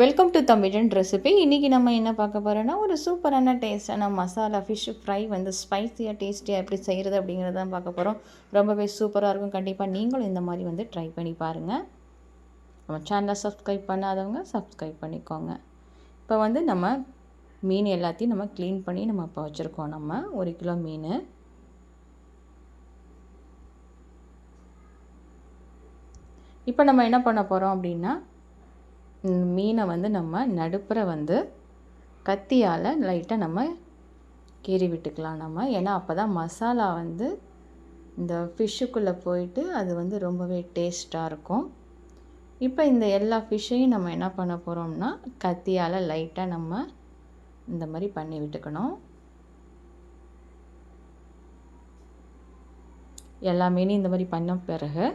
Welcome to தமிழன் recipe இன்றைக்கி நம்ம என்ன பார்க்க போகிறோன்னா ஒரு சூப்பரான டேஸ்ட்டான மசாலா ஃபிஷ் ஃப்ரை வந்து ஸ்பைஸியாக டேஸ்டியாக எப்படி செய்கிறது அப்படிங்கிறத தான் பார்க்க போகிறோம் ரொம்பவே சூப்பராக இருக்கும். கண்டிப்பாக நீங்களும் இந்த மாதிரி வந்து ட்ரை பண்ணி பாருங்கள் நம்ம சேனலை சப்ஸ்கிரைப் பண்ணாதவங்க சப்ஸ்கிரைப் பண்ணிக்கோங்க. இப்போ வந்து நம்ம மீன் எல்லாத்தையும் நம்ம க்ளீன் பண்ணி நம்ம இப்போ வச்சுருக்கோம். நம்ம ஒரு கிலோ மீன். இப்போ நம்ம என்ன பண்ண போகிறோம் அப்படின்னா மீனை வந்து நம்ம நடுப்புற வந்து கத்தியால் லைட்டாக நம்ம கீறி விட்டுக்கலாம் நம்ம. ஏன்னா அப்போ தான் மசாலா வந்து இந்த ஃபிஷ்ஷுக்குள்ளே போயிட்டு அது வந்து ரொம்பவே டேஸ்ட்டாக இருக்கும். இப்போ இந்த எல்லா ஃபிஷ்ஷையும் நம்ம என்ன பண்ண போகிறோம்னா கத்தியால் லைட்டாக நம்ம இந்த மாதிரி பண்ணி விட்டுக்கணும். எல்லா மீனையும் இந்த மாதிரி பண்ண பிறகு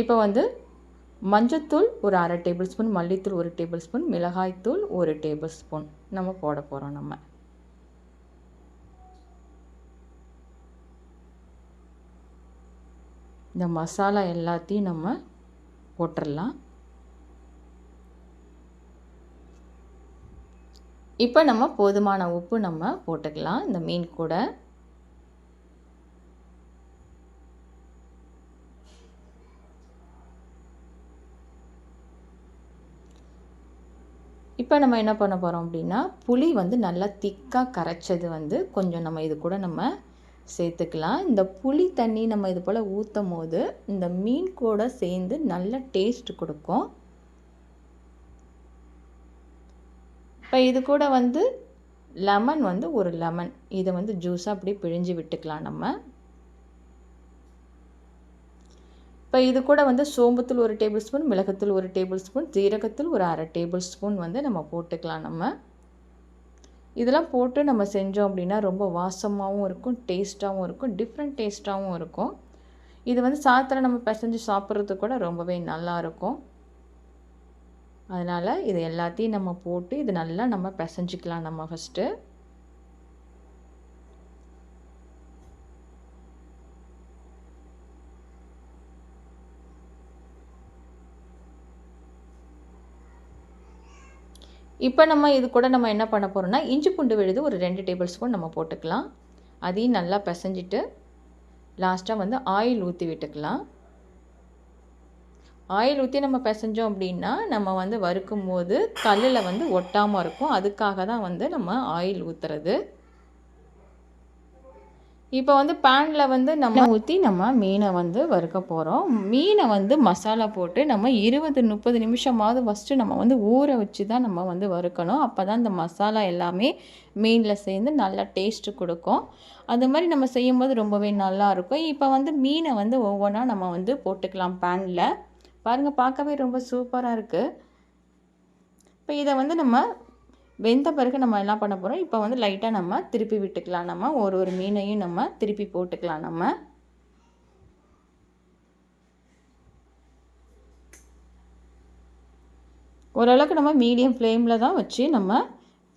இப்போ வந்து மஞ்சத்தூள் ஒரு அரை டேபிள் ஸ்பூன் மல்லித்தூள் ஒரு டேபிள் ஸ்பூன் மிளகாய்த்தூள் ஒரு டேபிள் ஸ்பூன் நம்ம போட போகிறோம் நம்ம. இந்த மசாலா எல்லாத்தையும் நம்ம போட்டுடலாம். இப்போ நம்ம போதுமான உப்பு நம்ம போட்டுக்கலாம். இந்த மீன் கூட இப்போ நம்ம என்ன பண்ண போகிறோம் அப்படின்னா புளி வந்து நல்லா திக்காக கரைச்சது வந்து கொஞ்சம் நம்ம இது கூட நம்ம சேர்த்துக்கலாம். இந்த புளி தண்ணி நம்ம இது போல் ஊற்றும் போது இந்த மீன் கூட சேர்ந்து நல்ல டேஸ்ட் கொடுக்கும். இப்போ இது கூட வந்து லெமன் வந்து ஒரு லெமன் இதை வந்து ஜூஸாக அப்படியே பிழிஞ்சு விட்டுக்கலாம் நம்ம. இப்போ இது கூட வந்து சோம்புத்தூள் ஒரு டேபிள் ஸ்பூன் மிளகுத்தூள் ஒரு டேபிள் ஸ்பூன் ஜீரகத்தூள் ஒரு அரை டேபிள் ஸ்பூன் வந்து நம்ம போட்டுக்கலாம் நம்ம. இதெல்லாம் போட்டு நம்ம செஞ்சோம் அப்படின்னா ரொம்ப வாசமாகவும் இருக்கும் டேஸ்ட்டாகவும் இருக்கும் டிஃப்ரெண்ட் டேஸ்ட்டாகவும் இருக்கும். இது வந்து சாத்திரம் நம்ம பிசைஞ்சு சாப்பிட்றது கூட ரொம்பவே நல்லாயிருக்கும் அதனால் இது எல்லாத்தையும் நம்ம போட்டு இது நல்லா நம்ம பிசைஞ்சிக்கலாம் நம்ம ஃபஸ்ட்டு இப்போ நம்ம இது கூட நம்ம என்ன பண்ண போகிறோம்னா இஞ்சி பூண்டு விழுது ஒரு ரெண்டு டேபிள் ஸ்பூன் நம்ம போட்டுக்கலாம். அதையும் நல்லா பிசைஞ்சிட்டு லாஸ்ட்டாக வந்து ஆயில் ஊற்றி விட்டுக்கலாம். ஆயில் ஊற்றி நம்ம பிசைஞ்சோம் அப்படின்னா நம்ம வந்து வறுக்கும் போது கல்லில் வந்து ஒட்டாமல் இருக்கும். அதுக்காக தான் வந்து நம்ம ஆயில் ஊற்றுறது இப்போ வந்து பேனில் வந்து நம்ம ஊற்றி நம்ம மீனை வந்து வறுக்க போகிறோம் மீனை வந்து மசாலா போட்டு நம்ம இருபது முப்பது நிமிஷமாவது ஃபஸ்ட்டு நம்ம வந்து ஊற வச்சு தான் நம்ம வந்து வறுக்கணும். அப்போ தான் இந்த மசாலா எல்லாமே மீனில் சேர்ந்து நல்லா டேஸ்ட்டு கொடுக்கும். அது மாதிரி நம்ம செய்யும்போது ரொம்பவே நல்லாயிருக்கும் இப்போ வந்து மீனை வந்து ஒவ்வொன்றா நம்ம வந்து போட்டுக்கலாம் பேனில் பாருங்கள் பார்க்கவே ரொம்ப சூப்பராக இருக்குது இப்போ இதை வந்து நம்ம வெந்த பிறகு நம்ம என்ன பண்ண போகிறோம் இப்போ வந்து லைட்டாக நம்ம திருப்பி விட்டுக்கலாம். நம்ம ஒரு ஒரு மீனையும் நம்ம திருப்பி போட்டுக்கலாம் நம்ம. ஓரளவுக்கு நம்ம மீடியம் ஃப்ளேமில் தான் வச்சு நம்ம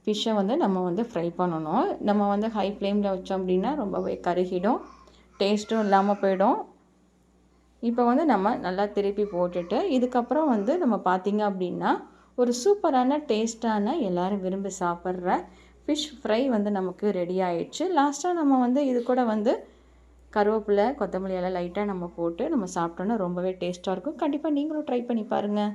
ஃபிஷ்ஷை வந்து நம்ம வந்து ஃப்ரை பண்ணணும். நம்ம வந்து ஹை ஃப்ளேமில் வச்சோம் அப்படின்னா ரொம்பவே கருகிடும். டேஸ்ட்டும் இல்லாமல் போயிடும். இப்போ வந்து நம்ம நல்லா திருப்பி போட்டுட்டு இதுக்கப்புறம் வந்து நம்ம பார்த்திங்க அப்படின்னா ஒரு சூப்பரான டேஸ்ட்டான எல்லோரும் விரும்பி சாப்பிட்ற ஃபிஷ் ஃப்ரை வந்து நமக்கு ரெடி ஆயிடுச்சு. லாஸ்ட்டாக நம்ம வந்து இது கூட வந்து கருவேப்பிலை கொத்தமல்லி எல்லாம் லைட்டாக நம்ம போட்டு நம்ம சாப்பிட்டோன்னா ரொம்பவே டேஸ்ட்டாக இருக்கும். கண்டிப்பாக நீங்களும் ட்ரை பண்ணி பாருங்கள்